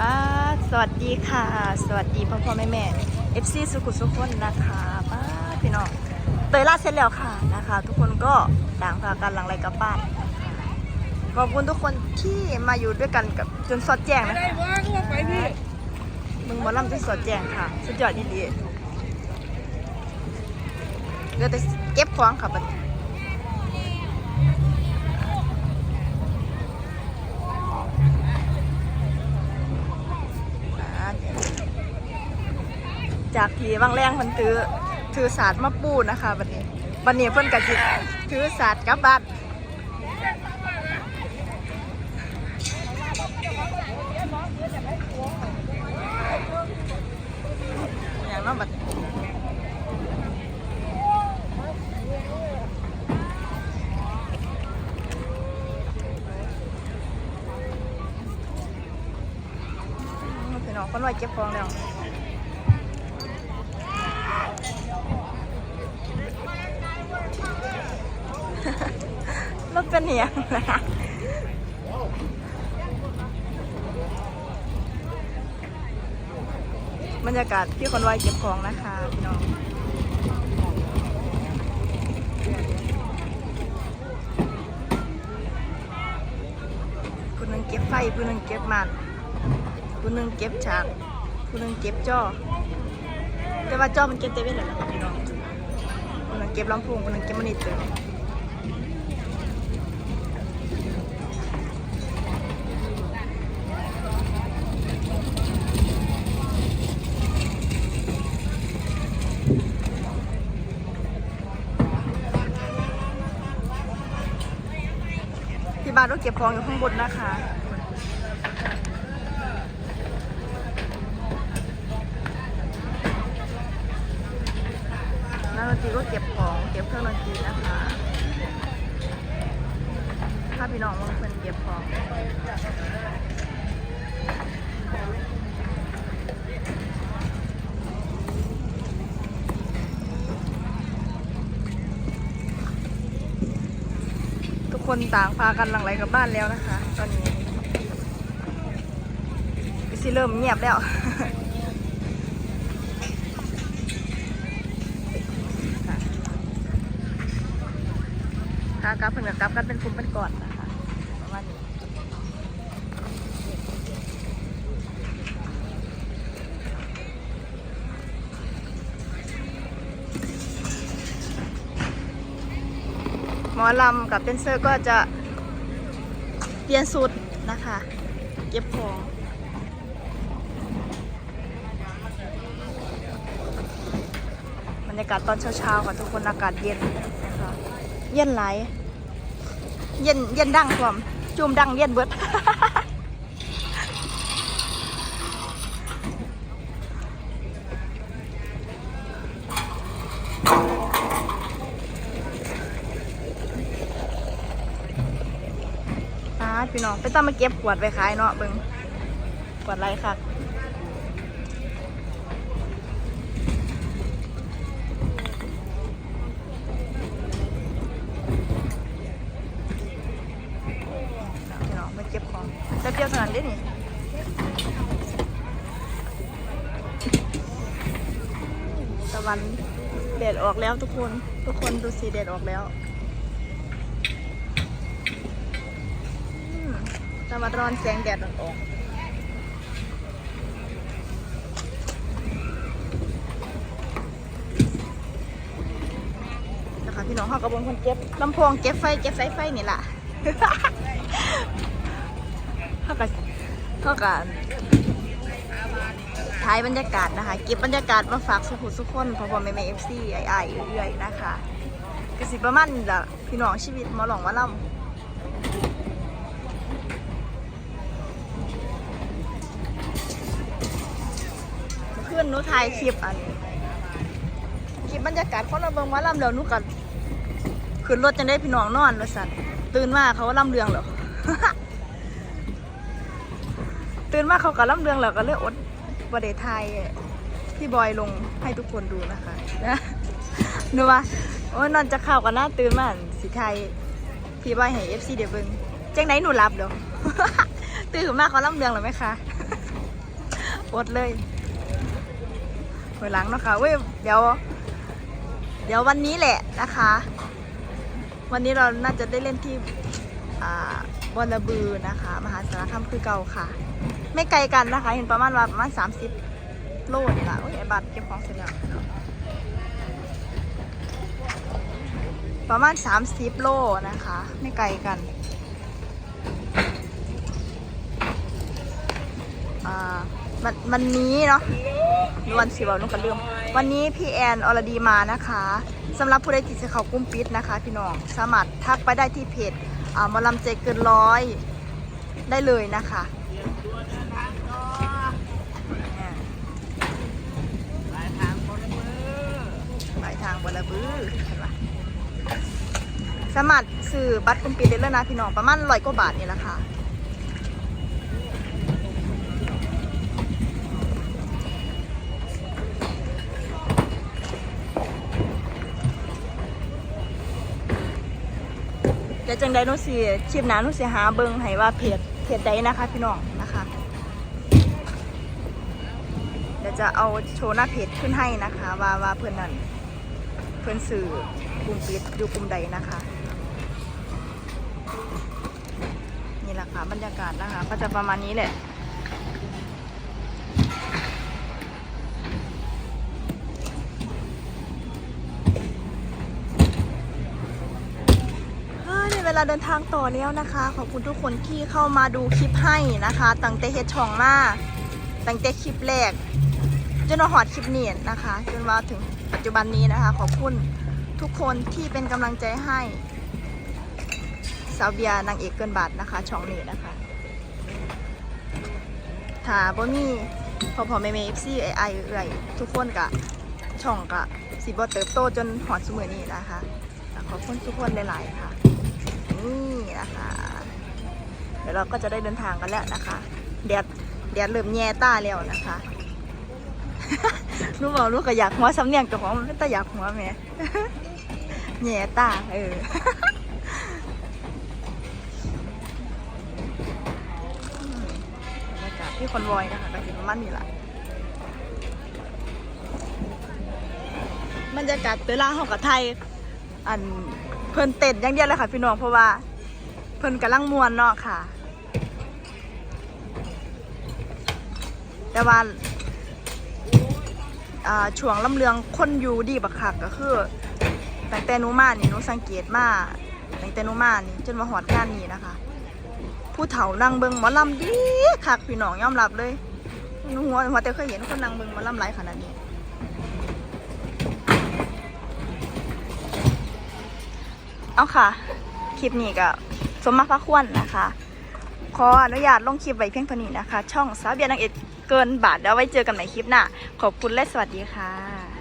ป้าสวัสดีค่ะ สวัสดีพ่อพ่อแม่แม่เอฟซีสุขุสุขคนนะคะป้าพี่น้องเตยล่าดเสร็จแล้วค่ะนะคะ ทุกคนก็ต่างพากันหลังไรกลับบ้านนะคะขอบคุณทุกคนที่มาอยู่ด้วยกันกับจนสอดแจ้งนะได้คะว่าก็ว่าไปพี่มึงหมาล่ำจนสอดแจ้งค่ะ สุดยอดดีๆเหลือแต่เก็บของค่ะบัดนี้อ่า จากที่บางแรงมันถือถือศาสตร์มาปูนะคะบัดนี้บัดนี้เพิ่นกะจิถือศาสตร์กับบ้านอย่างนั้นบัดพี่น้องคนไว้เก็บของแล้ว รถเป็นเหียงนะบรรยากาศที่คนไว้เก็บของนะคะพี่น้องผู้หนึงเก็บไฟผู้หนึงเก็บมันผู้หนึงเก็บฉากผู้หนึงเก็บจอ แต่ว่าจอมันเก็บเต็มไปเลยนะพี่น้องผู้หนึงเก็บลำโพงผู้หนึงเก็บมอนิเตอร์ที่บ้านต้องเก็บของอยู่ข้างบนนะคะีก็เก็บของเก็บเครื่องดนตรีนะคะถ้าพี่น้องบางคนเก็บของทุกคนต่างพากันหลังไหลกลับบ้านแล้วนะคะ ตอนนี้ก็สิเริ่มเงียบแล้ว ค่ะกลับเพิ่งกับกลับกันเป็นกลุ่มเป็นก่อนนะคะประมาณนี้หมอลำกับเดนเซอร์ก็จะเปลี่ยนสุดนะคะ เก็บของบรรยากาศตอนเช้าๆค่ะทุกคนอากาศเย็น เย็นไหลเย็นเย็นดังความจุ่มดังเย็นเบิดอาพี่น้องไปต้องมาเก็บขวดไปขายเนาะเบิงขวดไรค่ะ พี่น้องมาเก็บของจะเดี ยวเท่านั้นได้นี่ตะวันแดดออกแล้วทุกคน ทุกคนดูสีแดดออกแล้วตะวันร้อนแสงแดดออกพี่น้องเขากระบวนคนเก็บลำโพงเก็บไฟเก็บสายไฟนี่แหละ เท่ากับเท่ากับท้ายบรรยากาศนะคะ เก็บบรรยากาศมาฝากสุขุสุขคนพอพอแม่แม่เอฟซีไอไอเรื่อยๆนะคะกสิประมาณนี้ละพี่น้องชีวิตมาหลองมาล่ำเพื่อนหนูถ่ายคลิปอันคลิปบรรยากาศคนเราเบิ่งหมาล่ำเดี๋ยวหนูกันขึ้นรถจังได้พี่น้องนอนว่าสัตว์ตื่นมาเขาว่าล่ำเรืองเหรอ ตื่นมาเขากับล่ำเรืองแล้วก็เลยอดประเดทายพี่บอยลงให้ทุกคนดูนะคะนะหนูว่าโอ้ยนอนจะเข้ากันนะตื่นมาสีไทยพี่บอยให้เอฟซีเดี๋ยวเบิ่งจังไหนหนูรับเดี๋ยวตื่นมาเขาล่ำเรืองหรือไหมคะอดเลยหวยหลังนะคะเว้ยเดี๋ยว เดี๋ยววันนี้แหละนะคะ วันนี้เราน่าจะได้เล่นที่อ่าบอลระบือนะคะ มหาสารคามคือเก่าค่ะ ไม่ไกลกันนะคะ เห็นประมาณว่าประมาณ30โลนี่แหละโอ้ยไอ้บัตรเก็บของเสร็จแล้วประมาณ30โลนะคะ ไม่ไกลกันอ่าวันวันนี้เนาะวันสิบวันนุ่งกันเรื่องวันนี้พี่แอนอรดีมานะคะสำหรับผู้ใดที่จะเขากุ้มปิดนะคะ พี่น้องสามารถทักไปได้ที่เพจอ่ามอลำใจเกินร้อยได้เลยนะคะเนี่ย ปลาบือสามารถซื้อบัตรกลุ้มปิดได้เลยนะพี่น้องประมาณร้อยกว่าบาทนี่แหละค่ะเดี๋ยวจังใดหนุสิคลิปหน้าหนุสิหาเบิงให้ว่าเพจเพจใดนะคะ พี่น้องนะคะเดี๋ยวจะเอาโชว์หน้าเพจขึ้นให้นะคะ ว่าว่าเพื่อนนั้น พื่อนสื่อกลุ่มปิดอยู่กลุ่มใดนะคะ นี่แหละค่ะบรรยากาศนะคะ ก็จะประมาณนี้แหละเฮ้ยได้เวลาเดินทางต่อแล้วนะคะ ขอบคุณทุกคนที่เข้ามาดูคลิปให้นะคะ ตั้งแต่เฮ็ดช่องมาตั้งแต่คลิปแรก จนมาหอดคลิปนี้นะคะ จนมาถึงปัจจุบันนี้นะคะ ขอบคุณทุกคนที่เป็นกำลังใจให้สาวเบียนางเอกเกินบาทนะคะ ช่องนี้นะคะถ้าบ่มีพอพอแม่เมฟซี่ไอไอเอื่อยทุกคนกะช่องกะสิบ่เติบโตจนหอดสมือนี้นะคะขอบคุณทุกคนหลายๆค่ะ นี่นะคะ เดี๋ยวเราก็จะได้เดินทางกันแล้วนะคะแดดแดดเริ่มแย่ตาแล้วนะคะ รู้บอกรู้ก็อยากหัวสำเนียงกับของมันแต่อยากหัวแม่แย่ตาเออบรรยากาศที่คอนวอยนะคะก็เห็นมันนี่แหละบรรยากาศเวลาเขากับไทย อันเพิ่นเต้นอย่างเดียวเลยค่ะพี่น้องเพราะว่า เพิ่นกำลังมวนเนาะค่ะ แต่ว่า อ่าช่วงลำเลืองคนอยู่ดีบักคักก็คือตั้งแต่หนูมานี่หนูสังเกตมาตั้งแต่หนูมานี่จนมาหอดงานนี้นะคะ ผู้เฒ่านั่งเบิงหมอลำดีคักพี่น้องยอมรับเลยหนูหัวหัวแต่เคยเห็นคนนั่งเบิงหมอลำหลายขนาดนี้เอาค่ะ คลิปนี้ก็สมมาพระควรนะคะ ขออนุญาตลงคลิปไว้เพียงเท่านี้นะคะ ช่องสาวเบียนางเอก เกินบาทแล้วไว้เจอกันใหม่คลิปหน้าขอบคุณและสวัสดีค่ะ